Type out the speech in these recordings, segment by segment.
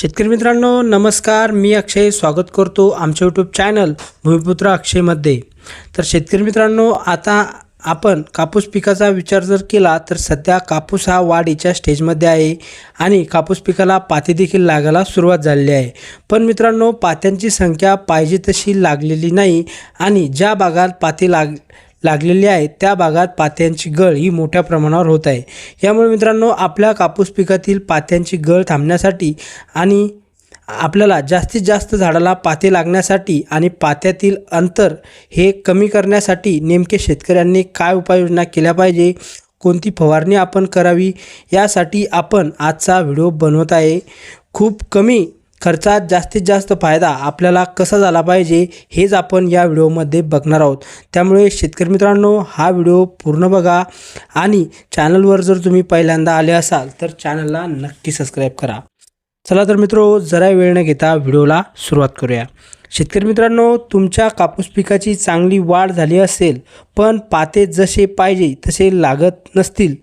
शेतकरी मित्रांनो नमस्कार. मी अक्षय स्वागत करतो आमच्या यूट्यूब चॅनल भूमिपुत्र अक्षयमध्ये तर शेतकरी मित्रांनो आता आपण कापूस पिकाचा विचार जर केला तर सध्या कापूस हा वाढीच्या स्टेजमध्ये आहे आणि कापूस पिकाला पाती देखील लागायला सुरुवात झालेली आहे. पण मित्रांनो पात्यांची संख्या पाहिजे तशी लागलेली नाही आणि ज्या भागात पाती लाग लागलेली आहे त्या भागात पात्यांची गळ ही मोठ्या प्रमाणावर होत आहे. यामुळे मित्रांनो आपल्या कापूस पिकातील पात्यांची गळ थांबण्यासाठी आणि आपल्याला जास्तीत जास्त झाडाला पाते लागण्यासाठी आणि पात्यातील अंतर हे कमी करण्यासाठी नेमके शेतकऱ्यांनी काय उपाययोजना केल्या पाहिजे? कोणती फवारणी आपण करावी? यासाठी आपण आजचा व्हिडिओ बनवत आहे. खूप कमी खर्चात जास्तीत जास्त फायदा आपल्याला कसा झाला पाहिजे हेच आपण या व्हिडिओमध्ये बघणार आहोत. त्यामुळे शेतकरी मित्रांनो हा व्हिडिओ पूर्ण बघा आणि चॅनलवर जर तुम्ही पहिल्यांदा आले असाल तर चॅनलला नक्की सबस्क्राईब करा. चला तर मित्रो जरा वेळ न घेता व्हिडिओला सुरुवात करूया. शेतकरी मित्रांनो तुमच्या कापूस पिकाची चांगली वाढ झाली असेल पण पाते जसे पाहिजे तसे लागत नसतील.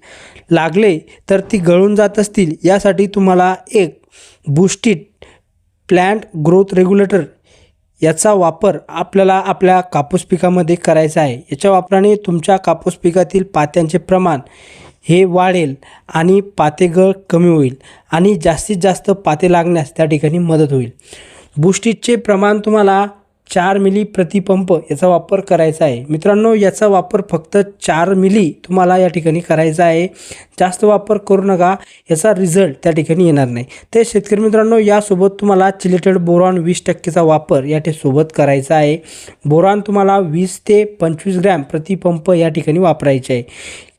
लागले तर ती गळून जात असतील यासाठी तुम्हाला एक बुस्टिट प्लॅन्ट ग्रोथ रेग्युलेटर याचा वापर आपल्याला आपल्या कापूस पिकामध्ये करायचा आहे. याच्या वापराने तुमच्या कापूस पिकातील पात्यांचे प्रमाण हे वाढेल आणि पातेगळ कमी होईल आणि जास्तीत जास्त पाते लागण्यास त्या ठिकाणी मदत होईल. बुस्टिटचे प्रमाण तुम्हाला चार मिली प्रतिपंप याचा वापर करायचा आहे. मित्रांनो याचा वापर फक्त चार मिली तुम्हाला या ठिकाणी करायचा आहे. जास्त वापर करू नका याचा रिझल्ट त्या ठिकाणी येणार नाही. ते शेतकरी मित्रांनो यासोबत तुम्हाला चिलेटेड बोरॉन वीस टक्केचा वापर या ठे सोबत करायचा आहे. बोरॉन तुम्हाला वीस ते पंचवीस ग्रॅम प्रतिपंप या ठिकाणी वापरायचे आहे.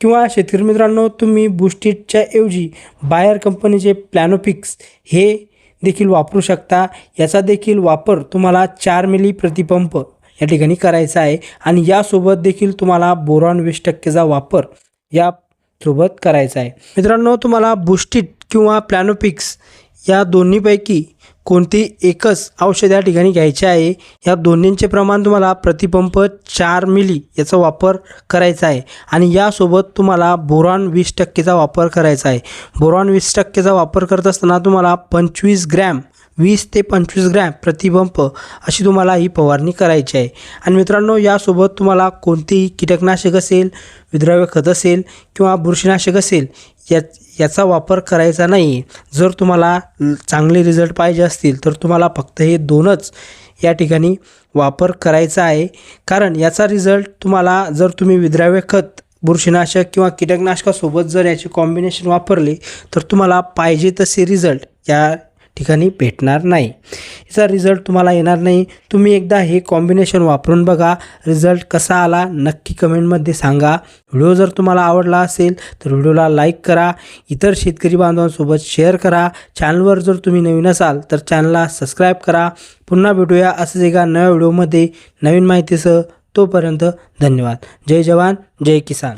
किंवा शेतकरी मित्रांनो तुम्ही बुस्टिटच्या ऐवजी बायर कंपनीचे प्लॅनोपिक्स हे देखील वापरू शकता. याचा देखील वापर तुम्हाला चार मिली प्रतिपंप या ठिकाणी करायचा आहे आणि यासोबत देखील तुम्हाला बोरॉन वीस टक्केचा वापर यासोबत करायचा आहे. मित्रांनो तुम्हाला बुस्टिट किंवा प्लॅनोपिक्स या दोन्हीपैकी कोणती एकच औषध या ठिकाणी घ्यायचे आहे? या दोन्हींचे प्रमाण तुम्हाला प्रतिपंप चार मिली याचा वापर करायचा आहे. आणि यासोबत तुम्हाला बोरॉन वीस टक्केचा वापर करायचा आहे. बोरॉन वीस टक्केचा वापर करत असताना तुम्हाला पंचवीस ग्रॅम वीस ते पंचवीस ग्रॅम प्रतिपंप अशी तुम्हाला ही फवारणी करायची आहे. आणि मित्रांनो यासोबत तुम्हाला कोणतेही कीटकनाशक असेल विद्राव्य खत असेल किंवा बुरशीनाशक असेल या याचा वापर करायचा नाही. जर तुम्हाला चांगले रिझल्ट पाहिजे असतील तर तुम्हाला फक्त हे दोनच या ठिकाणी वापर करायचा आहे. कारण याचा रिझल्ट तुम्हाला जर तुम्ही विद्राव्य खत बुरशीनाशक किंवा कीटकनाशकासोबत जर याचे कॉम्बिनेशन वापरले तर तुम्हाला पाहिजे तसे रिझल्ट या ठिकाणी भेटणार नाही. याचा रिझल्ट तुम्हाला येणार नाही. तुम्ही एकदा हे कॉम्बिनेशन वापरून बघा. रिझल्ट कसा आला नक्की कमेंटमध्ये सांगा. व्हिडिओ जर तुम्हाला आवडला असेल तर व्हिडिओला लाईक करा. इतर शेतकरी बांधवांसोबत शेअर करा. चॅनलवर जर तुम्ही नवीन असाल तर चॅनलला सबस्क्राईब करा. पुन्हा भेटूया असंच एका नव्या व्हिडिओमध्ये नवीन माहितीसह तोपर्यंत धन्यवाद. जय जवान जय किसान.